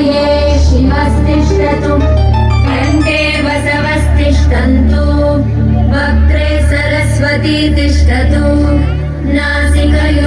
हृदये शिवस्तिष्ठतु कण्ठे बसवस्तिष्ठन्तु वक्त्रे सरस्वती तिष्ठतु नासिकयो